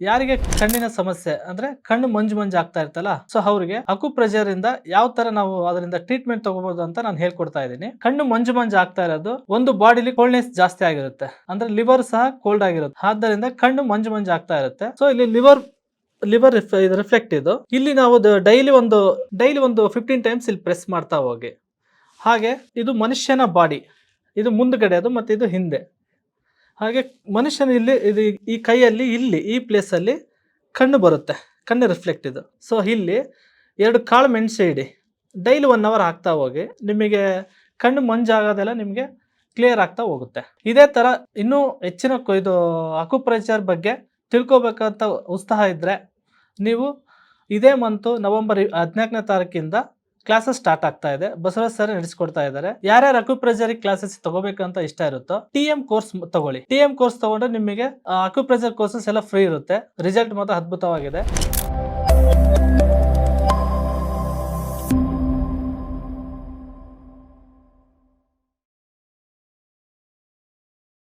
ಯಾರಿಗೆ ಕಣ್ಣಿನ ಸಮಸ್ಯೆ ಅಂದ್ರೆ ಕಣ್ಣು ಮಂಜು ಮಂಜು ಆಗ್ತಾ ಇರ್ತಲ್ಲ ಸೊ ಅವ್ರಿಗೆ ಅಕುಪ್ರೆಷರ್ ಇಂದ ಯಾವ ತರ ನಾವು ಅದರಿಂದ ಟ್ರೀಟ್ಮೆಂಟ್ ತಗೋಬಹುದು ಅಂತ ನಾನು ಹೇಳ್ಕೊಡ್ತಾ ಇದ್ದೀನಿ. ಕಣ್ಣು ಮಂಜು ಮಂಜು ಆಗ್ತಾ ಇರೋದು ಒಂದು ಬಾಡಿಲಿ ಕೋಲ್ಡ್ನೆಸ್ ಜಾಸ್ತಿ ಆಗಿರುತ್ತೆ, ಅಂದ್ರೆ ಲಿವರ್ ಸಹ ಕೋಲ್ಡ್ ಆಗಿರುತ್ತೆ. ಆದ್ದರಿಂದ ಕಣ್ಣು ಮಂಜು ಮಂಜು ಆಗ್ತಾ ಇರುತ್ತೆ. ಸೊ ಇಲ್ಲಿ ಲಿವರ್ ಲಿವರ್ ಇದು ರಿಫ್ಲೆಕ್ಟ್ ಇದು. ಇಲ್ಲಿ ನಾವು ಡೈಲಿ ಒಂದು ಡೈಲಿ ಒಂದು ಫಿಫ್ಟೀನ್ ಟೈಮ್ಸ್ ಇಲ್ಲಿ ಪ್ರೆಸ್ ಮಾಡ್ತಾ ಹೋಗಿ. ಹಾಗೆ ಇದು ಮನುಷ್ಯನ ಬಾಡಿ ಇದು ಮುಂದ್ಗಡೆ ಅದು ಮತ್ತೆ ಇದು ಹಿಂದೆ. ಹಾಗೆ ಮನುಷ್ಯನ ಇಲ್ಲಿ ಇದು ಈ ಕೈಯಲ್ಲಿ ಇಲ್ಲಿ ಈ ಪ್ಲೇಸಲ್ಲಿ ಕಣ್ಣು ಬರುತ್ತೆ, ಕಣ್ಣು ರಿಫ್ಲೆಕ್ಟ್ ಇದು. ಸೊ ಇಲ್ಲಿ ಎರಡು ಕಾಳು ಮೆಣಸು ಇಡಿ ಡೈಲಿ ಒನ್ ಅವರ್ ಹಾಕ್ತಾ ಹೋಗಿ, ನಿಮಗೆ ಕಣ್ಣು ಮಂಜಾಗೋದೆಲ್ಲ ನಿಮಗೆ ಕ್ಲಿಯರ್ ಆಗ್ತಾ ಹೋಗುತ್ತೆ. ಇದೇ ಥರ ಇನ್ನೂ ಹೆಚ್ಚಿನ ಇದು ಅಕುಪ್ರೆಚರ್ ಬಗ್ಗೆ ತಿಳ್ಕೊಬೇಕಂತ ಉತ್ಸಾಹ ಇದ್ದರೆ ನೀವು ಇದೇ ಮಂತು ನವೆಂಬರ್ ಹದಿನಾಲ್ಕನೇ ತಾರೀಕಿಂದ ಕ್ಲಾಸಸ್ ಸ್ಟಾರ್ಟ್ ಆಗ್ತಾ ಇದೆ. ಬಸವರಾಜ್ ಸರ್ ನಡೆಸ್ಕೊಡ್ತಾ ಇದ್ದಾರೆ. ಯಾರ್ಯಾರು ಅಕ್ಯುಪ್ರೆಷರ್ ಕ್ಲಾಸಸ್ ತಗೋಬೇಕಂತ ಇಷ್ಟ ಇರುತ್ತೋ ಟಿ ಎಂ ಕೋರ್ಸ್ ತಗೊಳ್ಳಿ. ಟಿ ಎಂ ಕೋರ್ಸ್ ತಗೊಂಡ್ರೆ ನಿಮಗೆ ಅಕ್ಯುಪ್ರೆಷರ್ ಕೋರ್ಸಸ್ ಎಲ್ಲ ಫ್ರೀ ಇರುತ್ತೆ. ರಿಸಲ್ಟ್ ಮಾತ್ರ ಅದ್ಭುತವಾಗಿದೆ.